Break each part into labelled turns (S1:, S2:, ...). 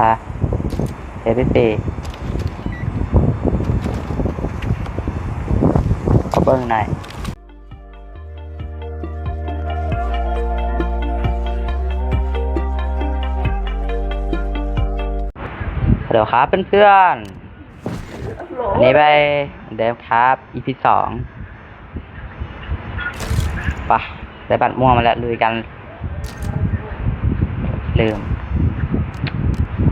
S1: อะเอพีซีขอเบิ้งหน่อยเดี๋ยวครับเพื่อนๆนนี้ไปเดิมครับ EP สองปะได้บัตรม่วงมาแล้วลุยกัน ลืม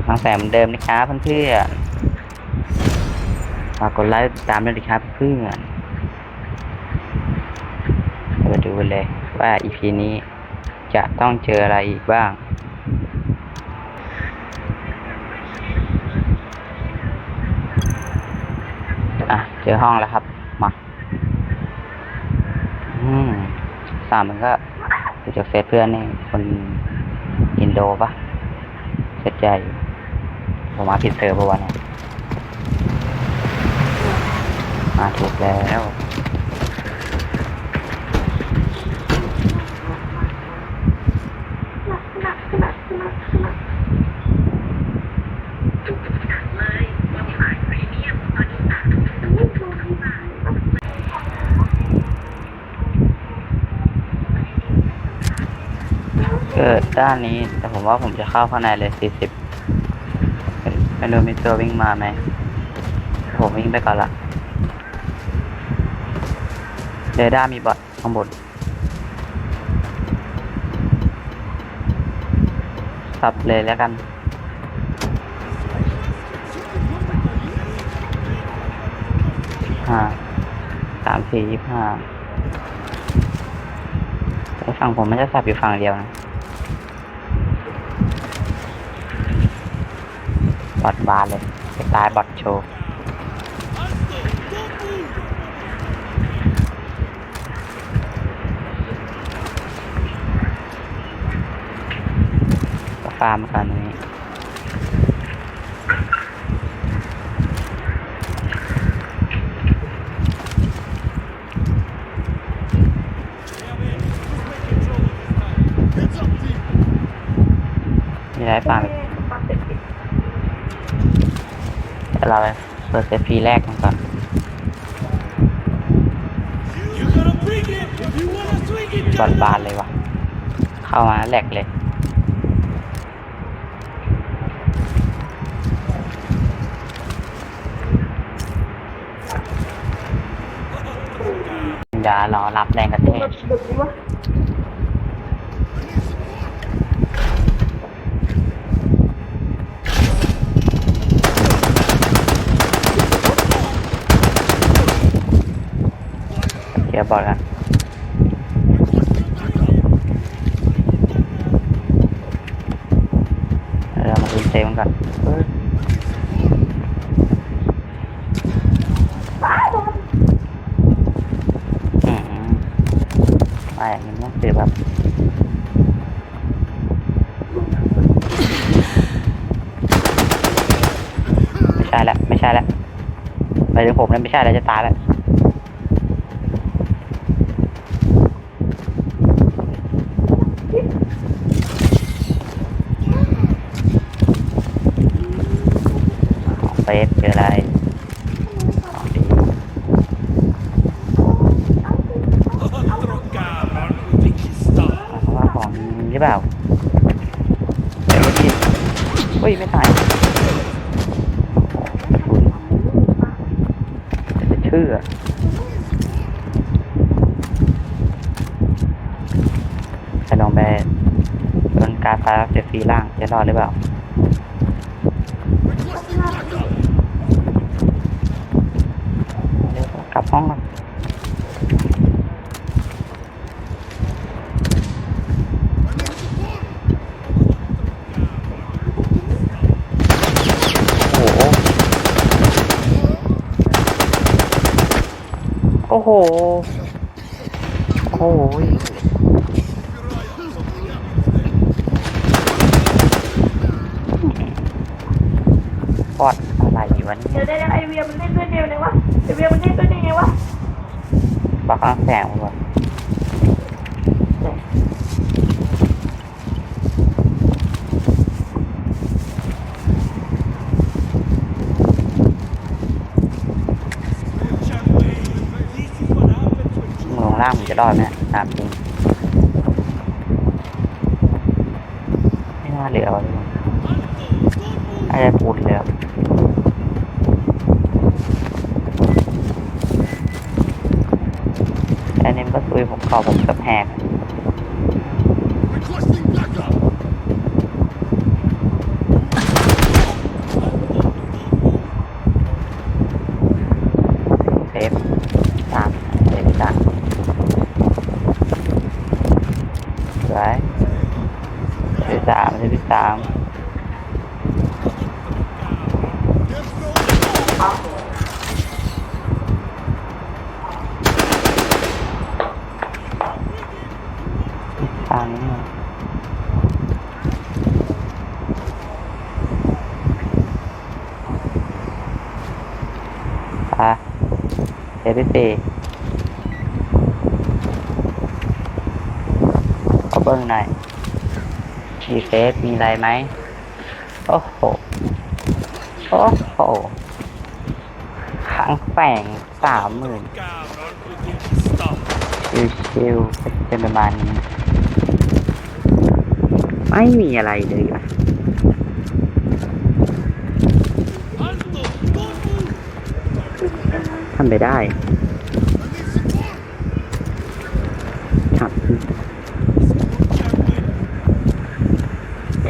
S1: ทางแสเหมอนเดิมนะครับเพื่อนๆฝากกดไลค์ติดตามด้วยนะครับเพื่อนมาดูเลยว่า EP นี้จะต้องเจออะไรอีกบ้างอะเจอห้องแล้วครับ มาอืมสามมันก็จากเฟซเพื่อนนี่คนอินโดปะเสียใจอยู่ ผมมาผิดเซิร์ปะวะเนี่ยมาถูกแล้วเกิดด้านนี้แต่ผมว่าผมจะเข้าข้างในเลยสี่สิบ ไม่รู้มีตัววิ่งมาไหมผมวิ่งไปก่อนละเรดาร์มีบอทข้างบนสับเลยแล้วกันห้าสามสี่ยี่ห้าฝั่งผมไม่จะสับอยู่ฝั่งเดียวนะ อทบาร์เลยไปตายบอทโชว์ก็ฟาร์มกันนี้มีอะไรฟาร์มอีก เราไปเปิดเซฟีแรกกันก่อนบอลบานเลยวะเข้ามาแหลกเลยอย่ารอรับแรงกระแทก เคลียร์บอลกันเรามาดูเซฟมันก่อนเฮ้ยอืมไม่มันต้องคือแบบไม่ใช่แล้วไม่ใช่แล้วไปถึงผมเนี่ยไม่ใช่แล้วจะตายแล้วของเฟสเจออะไรของดี
S2: Altro cabrón, think he's stuck.
S1: เพราะว่าของมีหรือเปล่าเดี๋ยวดี อุ้ย ไม่ตายจะเชื่อจะลองไปโดนการฟ้าเซฟรีล่าง จะรอดหรือเปล่า เดี๋ยวกลับห้องก่อนโอ้โห โอ้โหโอ้โหปอดอะไรวะเนี่
S3: เดี๋ยวยเดี๋ยวไอเวียมันเล่นด้วยเดียวเลยวะไอเวียมันเล่นด้วยยังไงวะ
S1: ปาก กลางผมจะรอดไหมตามจริงไม่น่าเหลือวะทุกคนน่าจะปูดเลยอแต่เนี่ยมันก็ซุยผมเข่าผมกับแหก
S2: Requesting backup.
S1: เซฟสามเซฟสามสวยเซฟสามเซฟสามนี่มันอะเซฟที่สี่าเบิ้งหน่อย มีเฟซมีอะไรไหมโอ้โห โอ้โหขังแฝงสามหมื่น
S2: Cabrón, we get stuff.
S1: ชิวๆเป็นประมาณนี้ไม่มีอะไรเลยอะทำไปได้ถามจริง
S2: Can't win.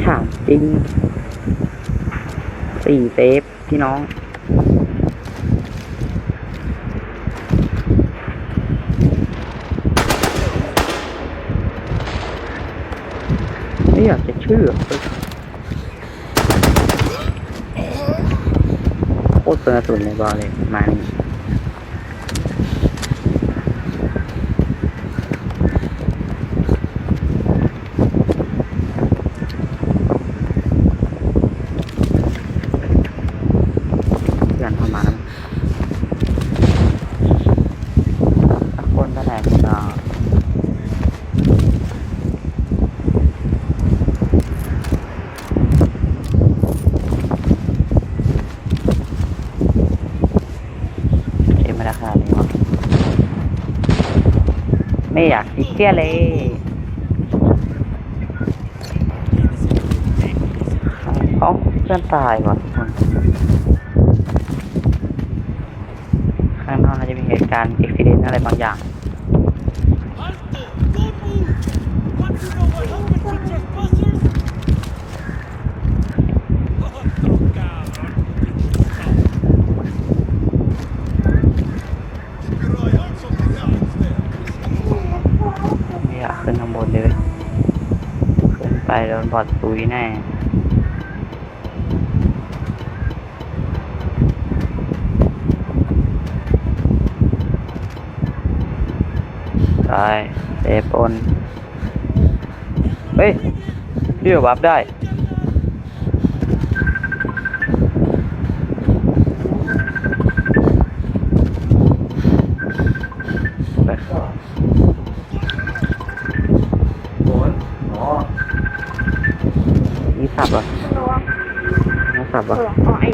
S1: ถาม จริงสี่เซฟพี่น้อง ไม่อยากจะเชื่อโคตรเปลืองกระสุนเลยบอกเลยมานี่เพื่อนเข้ามาแล้วสักคนไปไหนกันต่อ เอ็มมาราคาเลยวะไม่อยากอีก เที่ยเลยเอาเพื่อนตายว่ะข้างนอกน่าจะมีเหตุการณ์อุบิเหตุอะไรบางอย่าง
S2: Alto, don't move. Want to know what happens to trespassers? Otro cabrón, we get stuff. Keep your eye on something else there.
S1: ไม่อยากขึ้นข้างบนเลย ขึ้นไป โดนบอดตุยแน่ได้เตะปนเฮ้ยเรียกวับได้ ไปโอนอ๋อนี่สับเหรอ
S3: ระวัง
S1: นี่สับเหร
S3: เอ
S1: อ
S3: ออ๋อไอ้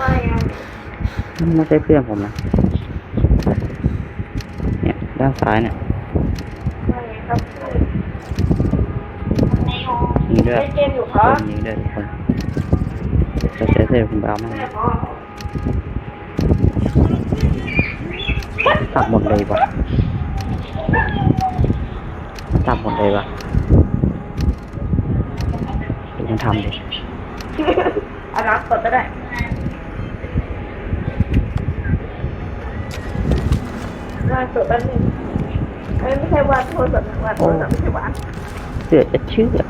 S3: ว่าไง
S1: ไม่ใช่เพื่อนผมนะเนี่ยด้านซ้ายเนี่ย
S3: ว่าไงครับ
S1: ยิงด้วย
S3: เล่นเกมอยู่ค
S1: ค
S3: รับ
S1: นยิงด้วยทุกคนจะเสียเสียผมไปเอามาสับหมดเลยวะสับหมดเลยวะดูมันทำดิ
S3: เอาน้ำกดก็ได้วางสดแป๊บนึงเอ้ยไม่ ใช่วางโทรศัพท์นะวางโทรศัพท์ไม่ใช่วาง
S1: เสือจะเชื่อ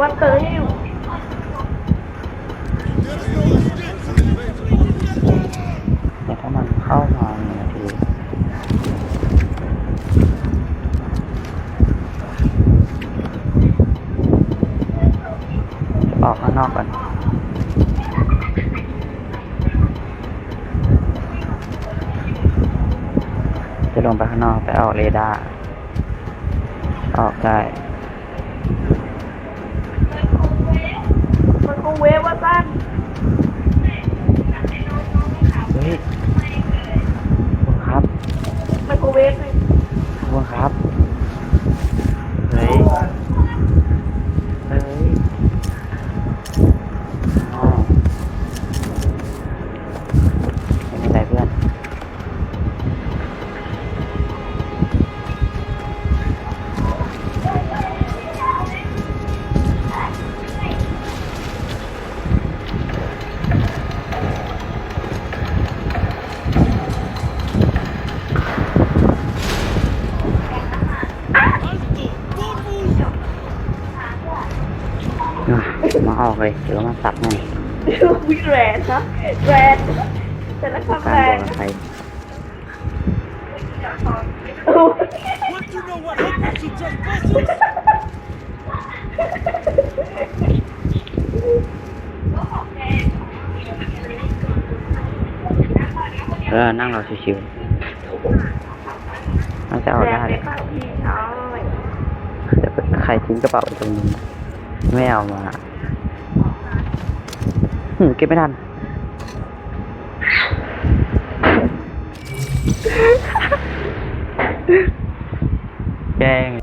S3: วางเตยอยู่
S1: แต่ถ้ามันเข้ามาหนึ่งนาทีจะออกข้างนอกก่อน ลงไปข้างนอกไปออกเรดาร์ออกได้
S3: เลย
S1: เดี๋ยวมาสับให้
S3: วิแรนนะแรนแต่ละ
S1: การ
S3: คำแร
S1: บอก
S3: น
S1: อะไร
S2: Want to know what happens to trespassers?
S1: เออนั่งรอชิวๆน่าจะเอา
S3: แร
S1: ได้
S3: น
S1: เล
S3: ใน
S1: ย
S3: ข้าวพี่น้อย
S1: แต่ใครทิ้งกระเป๋าไว้ตรงนี้นไม่เอามา หืมเก็บไม่ทัน แกง